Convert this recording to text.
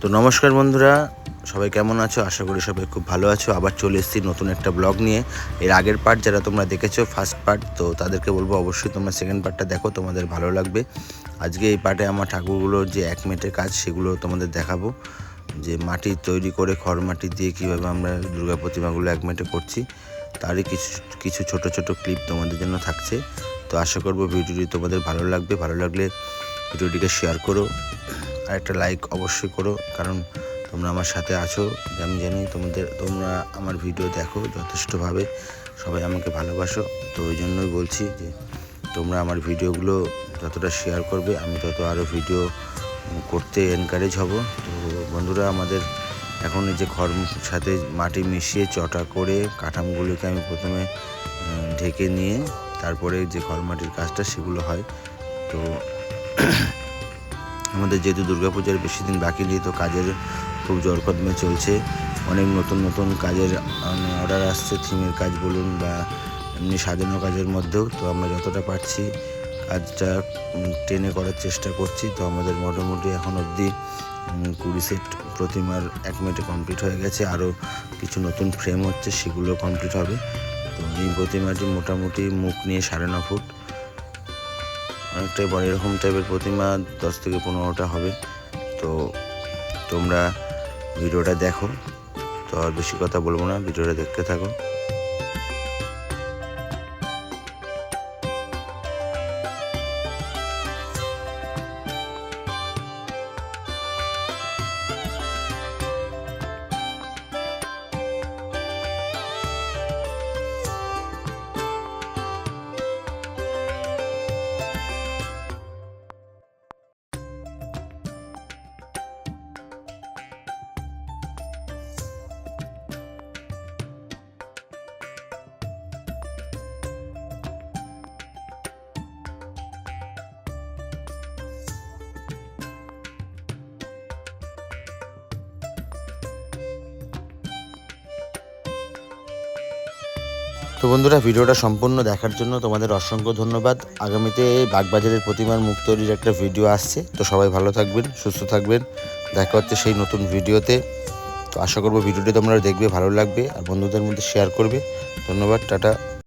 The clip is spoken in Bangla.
তো নমস্কার বন্ধুরা, সবাই কেমন আছো? আশা করি সবাই খুব ভালো আছো। আবার চলে এসেছি নতুন একটা ব্লগ নিয়ে। এর আগের পার্ট যারা তোমরা দেখেছ ফার্স্ট পার্ট তো তাদেরকে বলব অবশ্যই তোমরা সেকেন্ড পার্টটা দেখো, তোমাদের ভালো লাগবে। আজকে এই পার্টে আমার ঠাকুরগুলোর যে এক মেটের কাজ, সেগুলো তোমাদের দেখাবো। যে মাটি তৈরি করে খড় মাটি দিয়ে কীভাবে আমরা দুর্গা প্রতিমাগুলো এক মেটে করছি, তারই কিছু কিছু ছোট ছোট ক্লিপ তোমাদের জন্য থাকছে। তো আশা করব ভিডিওটি তোমাদের ভালো লাগবে। ভালো লাগলে ভিডিওটিকে শেয়ার করো। আর একটা লাইক অবশ্যই করো, কারণ তোমরা আমার সাথে আছো আমি জানি তোমাদের, তোমরা আমার ভিডিও দেখো যথেষ্টভাবে, সবাই আমাকে ভালোবাসো, তো ওই জন্যই বলছি যে তোমরা আমার ভিডিওগুলো যতটা শেয়ার করবে, আমি তত আরও ভিডিও করতে এনকারেজ হব। তো বন্ধুরা, আমাদের এখন এই যে খড় সাথে মাটি মিশিয়ে চটা করে কাঠামোগুলোকে আমি প্রথমে ঢেকে নিয়ে তারপরে যে খড় মাটির কাজটা সেগুলো হয়। তো আমাদের যেহেতু দুর্গাপূজার বেশি দিন বাকি নেই, তো কাজের খুব জোরকদমে চলছে। অনেক নতুন নতুন কাজের অর্ডার আসছে থিমের কাজ বলুন বা এমনি সাজানো কাজের মধ্যেও, তো আমরা যতটা পারছি কাজটা টেনে করার চেষ্টা করছি। তো আমাদের মোটামুটি এখন অবধি কুড়ি সেট প্রতিমার এক মিনিটে কমপ্লিট হয়ে গেছে। আরও কিছু নতুন ফ্রেম হচ্ছে, সেগুলো কমপ্লিট হবে। তো এই প্রতিমাটি মোটামুটি মুখ নিয়ে সাড়ে ন ফুট। অনেকটাই বড়, এরকম টাইপের প্রতিমা দশ থেকে পনেরোটা হবে। তো তোমরা ভিডিওটা দেখো, তো আর বেশি কথা বলব না, ভিডিওটা দেখতে থাকো। তো বন্ধুরা, ভিডিওটা সম্পূর্ণ দেখার জন্য তোমাদের অসংখ্য ধন্যবাদ। আগামীতে বাগবাজারের প্রতিমার মুখ তৈরির একটা ভিডিও আসছে, তো সবাই ভালো থাকবেন, সুস্থ থাকবেন। দেখা হচ্ছে সেই নতুন ভিডিওতে। তো আশা করব ভিডিওটি তোমরা দেখবে, ভালো লাগবে, আর বন্ধুদের মধ্যে শেয়ার করবে। ধন্যবাদ, টাটা।